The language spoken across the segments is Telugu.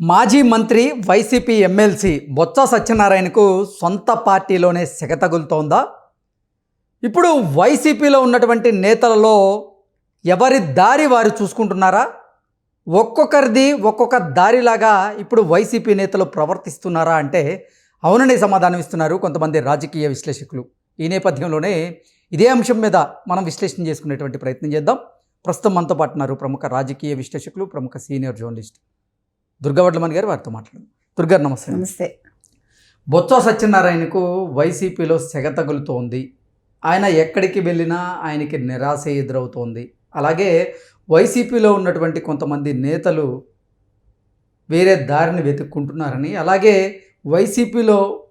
మాజీ మంత్రి వైసీపీ ఎమ్మెల్సీ బొత్స సత్యనారాయణకు సొంత పార్టీలోనే సెగ తగులుతోందా? ఇప్పుడు వైసీపీలో ఉన్నటువంటి నేతలలో ఎవరి దారి వారు చూసుకుంటున్నారా? ఒక్కొక్కరిది ఒక్కొక్క దారిలాగా ఇప్పుడు వైసీపీ నేతలు ప్రవర్తిస్తున్నారా అంటే అవుననే సమాధానం ఇస్తున్నారు కొంతమంది రాజకీయ విశ్లేషకులు. ఈ నేపథ్యంలోనే ఇదే అంశం మీద మనం విశ్లేషణ చేసుకునేటువంటి ప్రయత్నం చేద్దాం. ప్రస్తుతం మనతో పాటున్నారు ప్రముఖ రాజకీయ విశ్లేషకులు ప్రముఖ సీనియర్ జర్నలిస్ట్ దుర్గవడ్లమణి గారు వారితో మాట్లాడు. దుర్గారు నమస్తే. నమస్తే. బొత్స సత్యనారాయణకు వైసీపీలో సెగ తగులుతోంది. ఆయన ఎక్కడికి వెళ్ళినా ఆయనకి నిరాశ ఎదురవుతోంది. అలాగే వైసీపీలో ఉన్నటువంటి కొంతమంది నేతలు వేరే దారిని వెతుక్కుంటున్నారని అలాగే వైసీపీలో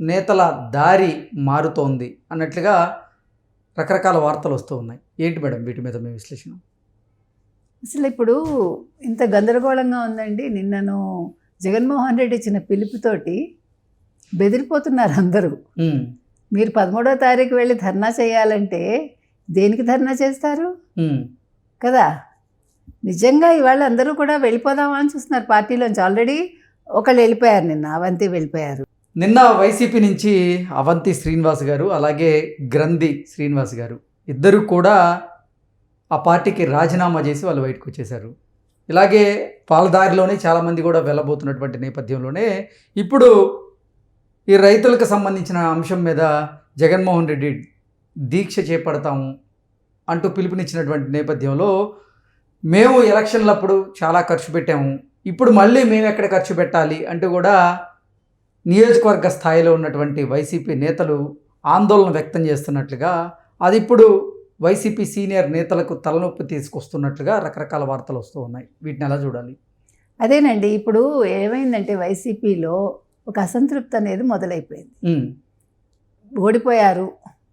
నేతల దారి మారుతోంది అన్నట్లుగా రకరకాల వార్తలు వస్తూ ఉన్నాయి. ఏంటి మేడం వీటి మీద మీ విశ్లేషణ? అసలు ఇప్పుడు ఇంత గందరగోళంగా ఉందండి. నిన్నను జగన్మోహన్ రెడ్డి ఇచ్చిన పిలుపుతోటి బెదిరిపోతున్నారు అందరూ. మీరు పదమూడో తారీఖు వెళ్ళి ధర్నా చేయాలంటే దేనికి ధర్నా చేస్తారు? కదా? నిజంగా ఇవాళ అందరూ కూడా వెళ్ళిపోదామా అని చూస్తున్నారు పార్టీలోంచి. ఆల్రెడీ ఒకళ్ళు వెళ్ళిపోయారు నిన్న అవంతి వెళ్ళిపోయారు. నిన్న వైసీపీ నుంచి అవంతి శ్రీనివాస్ గారు అలాగే గ్రంథి శ్రీనివాస్ గారు ఇద్దరు కూడా ఆ పార్టీకి రాజీనామా చేసి వాళ్ళు బయటకు వచ్చేశారు ఇలాగే పాలదారిలోనే చాలామంది కూడా వెళ్ళబోతున్నటువంటి నేపథ్యంలోనే ఇప్పుడు ఈ రైతులకు సంబంధించిన అంశం మీద జగన్మోహన్ రెడ్డి దీక్ష చేపడతాము అంటూ పిలుపునిచ్చినటువంటి నేపథ్యంలో మేము ఎలక్షన్లప్పుడు చాలా ఖర్చు పెట్టాము. ఇప్పుడు మళ్ళీ మేము ఎక్కడ ఖర్చు పెట్టాలి అంటూ కూడా నియోజకవర్గ స్థాయిలో ఉన్నటువంటి వైసీపీ నేతలు ఆందోళన వ్యక్తం చేస్తున్నట్లుగా అది ఇప్పుడు వైసీపీ సీనియర్ నేతలకు తలనొప్పి తీసుకొస్తున్నట్లుగా రకరకాల వార్తలు వస్తూ ఉన్నాయి. వీటిని ఎలా చూడాలి? అదేనండి. ఇప్పుడు ఏమైందంటే వైసీపీలో ఒక అసంతృప్తి అనేది మొదలైపోయింది. ఓడిపోయారు.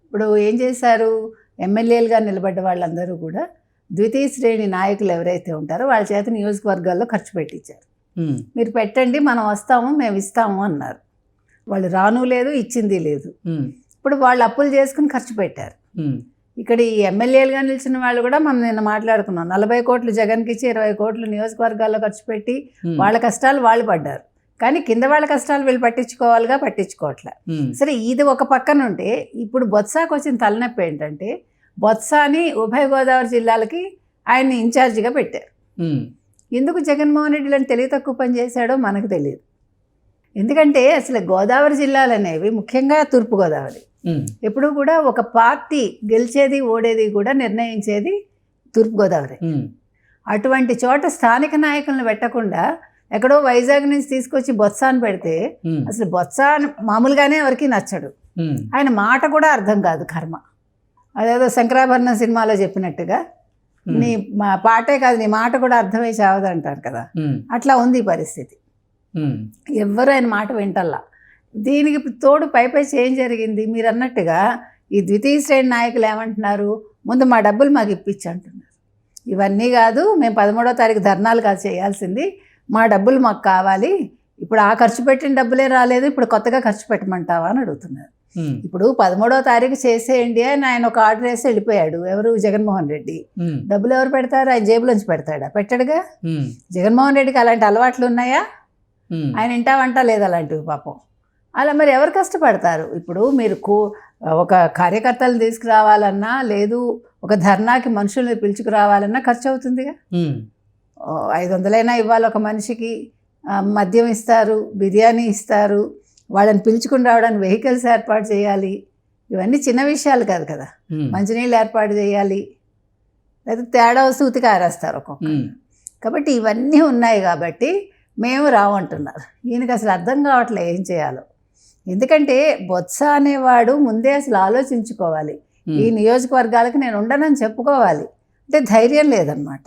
ఇప్పుడు ఏం చేశారు? ఎమ్మెల్యేలుగా నిలబడ్డ వాళ్ళందరూ కూడా ద్వితీయ శ్రేణి నాయకులు ఎవరైతే ఉంటారో వాళ్ళ చేత నియోజకవర్గాల్లో ఖర్చు పెట్టించారు. మీరు పెట్టండి మనం వస్తాము మేము ఇస్తాము అన్నారు. వాళ్ళు రాను లేదు ఇచ్చింది లేదు. ఇప్పుడు వాళ్ళు అప్పులు చేసుకుని ఖర్చు పెట్టారు. ఇక్కడ ఈ ఎమ్మెల్యేలుగా నిలిచిన వాళ్ళు కూడా మనం నిన్న మాట్లాడుకున్నాం. నలభై కోట్లు జగన్కి ఇచ్చి ఇరవై కోట్లు నియోజకవర్గాల్లో ఖర్చు పెట్టి వాళ్ళ కష్టాలు వాళ్ళు పడ్డారు. కానీ కింద వాళ్ళ కష్టాలు వీళ్ళు పట్టించుకోవాలిగా పట్టించుకోవట్లే. సరే ఇది ఒక పక్కన ఉంటే ఇప్పుడు బొత్సాకు వచ్చిన తలనొప్పి ఏంటంటే బొత్సాని ఉభయ గోదావరి జిల్లాలకి ఆయన్ని ఇన్ఛార్జిగా పెట్టారు. ఎందుకు జగన్మోహన్ రెడ్డి లాంటి తెలివి తక్కువ పని చేశాడో మనకు తెలియదు. ఎందుకంటే అసలు గోదావరి జిల్లాలు అనేవి ముఖ్యంగా తూర్పుగోదావరి. ఎప్పుడూ కూడా ఒక పార్టీ గెలిచేది ఓడేది కూడా నిర్ణయించేది తూర్పుగోదావరి. అటువంటి చోట స్థానిక నాయకులను పెట్టకుండా ఎక్కడో వైజాగ్ నుంచి తీసుకొచ్చి బొత్సాన్ని పెడితే అసలు బొత్స మామూలుగానే ఎవరికి నచ్చడు. ఆయన మాట కూడా అర్థం కాదు కర్మ. అదేదో శంకరాభరణం సినిమాలో చెప్పినట్టుగా నీ మా పాటే కాదు నీ మాట కూడా అర్థమై చావదు అంటారు కదా అట్లా ఉంది పరిస్థితి. ఎవ్వరు ఆయన మాట వింటల్లా. దీనికి తోడు పై పై ఏం జరిగింది. మీరు అన్నట్టుగా ఈ ద్వితీయ శ్రేణి నాయకులు ఏమంటున్నారు? ముందు మా డబ్బులు మాకు ఇప్పించి అంటున్నారు. ఇవన్నీ కాదు మేము పదమూడో తారీఖు ధర్నాలు కాదు చేయాల్సింది. మా డబ్బులు మాకు కావాలి. ఇప్పుడు ఆ ఖర్చు పెట్టిన డబ్బులే రాలేదు. ఇప్పుడు కొత్తగా ఖర్చు పెట్టమంటావా అని అడుగుతున్నారు. ఇప్పుడు పదమూడవ తారీఖు చేసేయండి అని ఆయన ఒక ఆర్డర్ వేసి వెళ్ళిపోయాడు. ఎవరు? జగన్మోహన్ రెడ్డి. డబ్బులు ఎవరు పెడతారు? ఆయన జేబులోంచి పెడతాడా? పెట్టడుగా? జగన్మోహన్ రెడ్డికి అలాంటి అలవాట్లు ఉన్నాయా? ఆయన ఇంటావంటా లేదు అలాంటివి పాపం. అలా మరి ఎవరు కష్టపడతారు? ఇప్పుడు మీరు కో ఒక కార్యకర్తలను తీసుకురావాలన్నా లేదు ఒక ధర్నాకి మనుషుల్ని పిలుచుకురావాలన్నా ఖర్చు అవుతుందిగా? ఐదు వందలైనా ఇవ్వాలి ఒక మనిషికి. మద్యం ఇస్తారు బిర్యానీ ఇస్తారు వాళ్ళని పిలుచుకుని రావడానికి వెహికల్స్ ఏర్పాటు చేయాలి. ఇవన్నీ చిన్న విషయాలు కాదు కదా. మంచినీళ్ళు ఏర్పాటు చేయాలి. లేదా తేడా వస్తే ఉతికి ఆరేస్తారు ఒక్కొక్క కాబట్టి ఇవన్నీ ఉన్నాయి కాబట్టి మేము రావంటున్నారు ఈయనకి అసలు అర్థం కావట్లే ఏం చేయాలో. ఎందుకంటే బొత్స అనేవాడు ముందే అసలు ఆలోచించుకోవాలి. ఈ నియోజకవర్గాలకు నేను ఉండనని చెప్పుకోవాలి. అంటే ధైర్యం లేదనమాట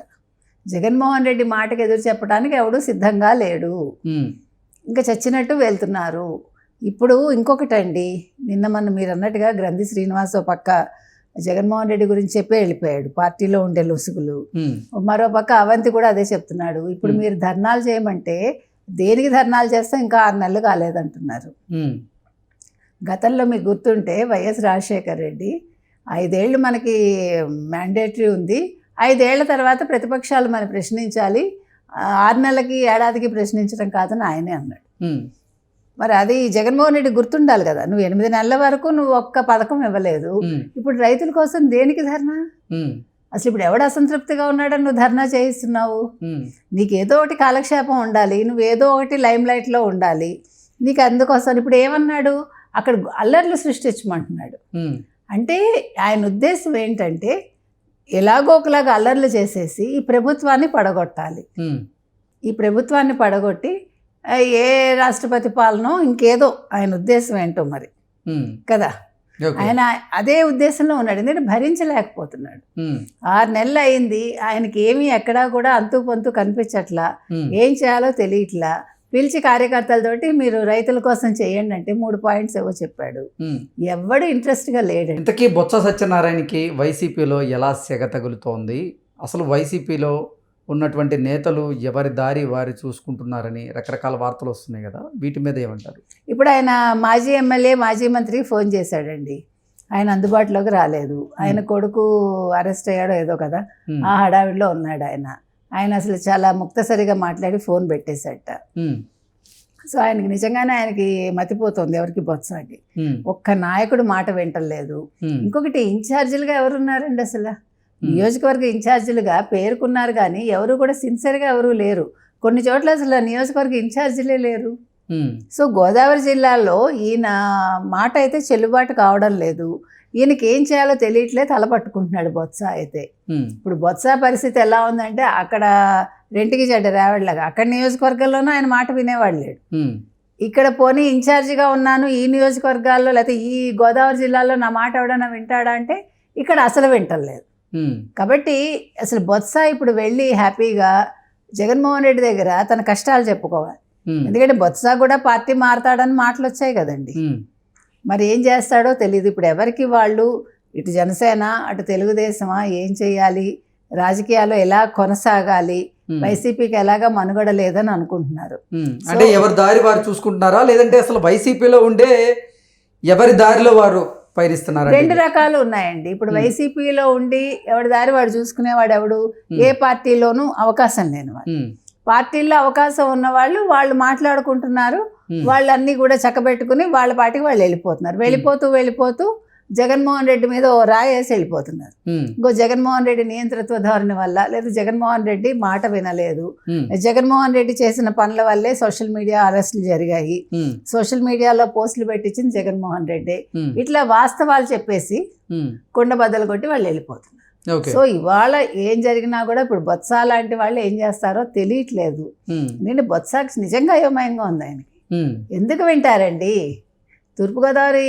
జగన్మోహన్ రెడ్డి మాటకి ఎదురు చెప్పడానికి ఎవడూ సిద్ధంగా లేడు. ఇంకా చచ్చినట్టు వెళ్తున్నారు. ఇప్పుడు ఇంకొకటండి. నిన్న మన మీరు అన్నట్టుగా గ్రంథి శ్రీనివాస్ పక్క జగన్మోహన్ రెడ్డి గురించి చెప్పే వెళ్ళిపోయాడు. పార్టీలో ఉండే లొసుగులు. మరో పక్క అవంతి కూడా అదే చెప్తున్నాడు. ఇప్పుడు. మీరు ధర్నాలు చేయమంటే దేనికి ధర్నాలు చేస్తే ఇంకా ఆరు నెలలు కాలేదంటున్నారు. గతంలో మీకు గుర్తుంటే వైఎస్ రాజశేఖర్ రెడ్డి ఐదేళ్ళు మనకి మ్యాండేటరీ ఉంది. ఐదేళ్ళ తర్వాత ప్రతిపక్షాలు మనం ప్రశ్నించాలి. ఆరు నెలలకి ఏడాదికి ప్రశ్నించడం కాదని ఆయనే అన్నాడు. మరి అది జగన్మోహన్ రెడ్డి గుర్తుండాలి కదా నువ్వు ఎనిమిది నెలల వరకు నువ్వు ఒక్క పథకం ఇవ్వలేదు. ఇప్పుడు రైతుల కోసం దేనికి ధర్నా? అసలు ఇప్పుడు ఎవడు అసంతృప్తిగా ఉన్నాడని నువ్వు ధర్నా చేయిస్తున్నావు? నీకు ఏదో ఒకటి కాలక్షేపం ఉండాలి నువ్వు ఏదో ఒకటి లైమ్ లైట్లో ఉండాలి. నీకు అందుకోసం ఇప్పుడు ఏమన్నాడు? అక్కడ అల్లర్లు సృష్టించమంటున్నాడు. అంటే ఆయన ఉద్దేశం ఏంటంటే ఎలాగో ఒకలాగా అల్లర్లు చేసేసి ఈ ప్రభుత్వాన్ని పడగొట్టాలి. ఈ ప్రభుత్వాన్ని పడగొట్టి ఏ రాష్ట్రపతి పాలనో ఇంకేదో ఆయన ఉద్దేశం ఏంటో మరి. కదా. ఆయన అదే ఉద్దేశంలో ఉన్నాడు. ఎందుకంటే భరించలేకపోతున్నాడు. ఆరు నెలలు అయింది. ఆయనకి ఏమీ ఎక్కడా కూడా అంతు పొంతు కనిపించట్లా. ఏం చేయాలో తెలియట్లా. పిలిచి కార్యకర్తలతోటి మీరు రైతుల కోసం చేయండి అంటే మూడు పాయింట్స్ ఏవో చెప్పాడు. ఉమ్. ఎవ్వడు ఇంట్రెస్ట్గా లేడండి ఇంతకీ బొత్స సత్యనారాయణకి వైసీపీలో ఎలా సెగ తగులుతోంది? అసలు వైసీపీలో ఉన్నటువంటి నేతలు ఎవరి దారి వారి చూసుకుంటున్నారని రకరకాల వార్తలు వస్తున్నాయి కదా వీటి మీద ఏమంటారు? ఇప్పుడు ఆయన మాజీ ఎమ్మెల్యే మాజీ మంత్రికి ఫోన్ చేశాడండి. ఆయన అందుబాటులోకి రాలేదు. ఆయన కొడుకు అరెస్ట్ అయ్యాడో ఏదో కదా ఆ హడావిడిలో ఉన్నాడు ఆయన. ఆయన అసలు చాలా ముక్తసరిగా మాట్లాడి ఫోన్ పెట్టేశాట సో ఆయనకి నిజంగానే ఆయనకి మతిపోతుంది ఎవరికి బొత్సాకి. ఒక్క నాయకుడు మాట వింటలేదు. ఇంకొకటి ఇన్ఛార్జీలుగా ఎవరున్నారండి అసలు. నియోజకవర్గ ఇన్ఛార్జీలుగా పేరుకున్నారు కానీ ఎవరు కూడా సిన్సియర్గా ఎవరు లేరు. కొన్ని చోట్ల అసలు నియోజకవర్గ ఇన్ఛార్జీలే లేరు. సో గోదావరి జిల్లాలో ఈయన మాట అయితే చెల్లుబాటు కావడం లేదు. ఈయనకి ఏం చేయాలో తెలియట్లే తల పట్టుకుంటున్నాడు బొత్స అయితే. ఇప్పుడు బొత్స పరిస్థితి ఎలా ఉందంటే అక్కడ రెంటికి చెడ్డ రేవడిలాగా అక్కడ నియోజకవర్గంలోనూ ఆయన మాట వినేవాడు లేడు ఇక్కడ పోనీ ఇన్ఛార్జిగా ఉన్నాను ఈ నియోజకవర్గాల్లో లేకపోతే ఈ గోదావరి జిల్లాలో నా మాట ఎవడన్నా వింటాడా అంటే ఇక్కడ అసలు వింటలేదు. కాబట్టి అసలు బొత్స ఇప్పుడు వెళ్ళి హ్యాపీగా జగన్మోహన్ రెడ్డి దగ్గర తన కష్టాలు చెప్పుకోవాలి. ఎందుకంటే బొత్స కూడా పార్టీ మారతాడని మాటలు వచ్చాయి కదండి మరి ఏం చేస్తాడో తెలియదు ఇప్పుడు ఎవరికి వాళ్ళు? ఇటు జనసేన అటు తెలుగుదేశమా? ఏం చేయాలి? రాజకీయాల్లో ఎలా కొనసాగాలి? వైసీపీకి ఎలాగా మనుగడ లేదని అనుకుంటున్నారు. అంటే ఎవరి దారి వారు చూసుకుంటున్నారా? లేదంటే అసలు వైసీపీలో ఉండే ఎవరి దారిలో వారు పయనిస్తున్నారా రెండు రకాలు ఉన్నాయండి. ఇప్పుడు. వైసీపీలో ఉండి ఎవడి దారి వాడు చూసుకునేవాడు ఎవడు. ఏ పార్టీలోనూ అవకాశం లేనివాడు ఉమ్, పార్టీల్లో అవకాశం ఉన్న వాళ్ళు వాళ్ళు మాట్లాడుకుంటున్నారు. వాళ్ళన్నీ కూడా చక్కబెట్టుకుని వాళ్ళ పార్టీకి వాళ్ళు వెళ్ళిపోతున్నారు. వెళ్ళిపోతూ వెళ్ళిపోతూ జగన్మోహన్ రెడ్డి మీద ఓ రాయి వేసి వెళ్ళిపోతున్నారు. ఇంకో జగన్మోహన్ రెడ్డి నియంతృత్వ ధోరణి వల్ల లేదా జగన్మోహన్ రెడ్డి మాట వినలేదు. జగన్మోహన్ రెడ్డి చేసిన పనుల వల్లే సోషల్ మీడియా అరెస్టులు జరిగాయి. సోషల్ మీడియాలో పోస్టులు పెట్టించింది జగన్మోహన్ రెడ్డి. ఇట్లా వాస్తవాలు చెప్పేసి. కుండ బద్దలు కొట్టి వాళ్ళు వెళ్ళిపోతున్నారు. సో ఇవాళ ఏం జరిగినా కూడా ఇప్పుడు బొత్స లాంటి వాళ్ళు ఏం చేస్తారో తెలియట్లేదు. నేను బొత్సకి నిజంగా అయోమయంగా ఉంది ఆయనకి. ఎందుకు వింటారండి? తూర్పుగోదావరి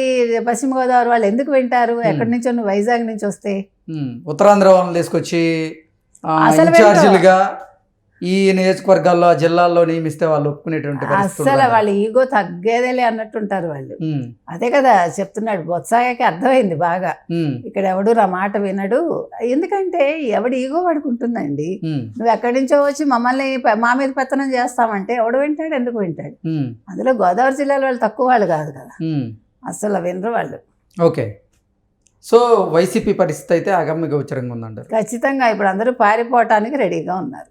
పశ్చిమ గోదావరి వాళ్ళు ఎందుకు వింటారు? ఎక్కడి నుంచో వైజాగ్ నుంచి వస్తే. ఉత్తరాంధ్ర వాళ్ళని తీసుకొచ్చి ఇన్ఛార్జీలుగా ఈ నియోజకవర్గాల్లో జిల్లాల్లో నియమిస్తే వాళ్ళు ఒప్పుకునేటువంటి రాదా? వాళ్ళ ఈగో తగ్గేదేలే అన్నట్టుంటారు వాళ్ళు. అదే కదా చెప్తున్నాడు బొత్సాయకి అర్థమైంది బాగా. ఇక్కడ ఎవడు నా మాట వినడు. ఎందుకంటే ఎవడు ఈగో పడుకుంటుందండి. నువ్వు ఎక్కడి నుంచో వచ్చి మమ్మల్ని మా మీద పెత్తనం చేస్తామంటే ఎవడు వింటాడు ఎందుకు వింటాడు? అందులో గోదావరి జిల్లాలో వాళ్ళు తక్కువ వాళ్ళు కాదు కదా. అసలు వినరు వాళ్ళు. ఓకే. సో వైసీపీ పరిస్థితి అయితే అగమ్య గోచరంగా ఉందంటారు. ఖచ్చితంగా ఇప్పుడు అందరూ పారిపోవటానికి రెడీగా ఉన్నారు.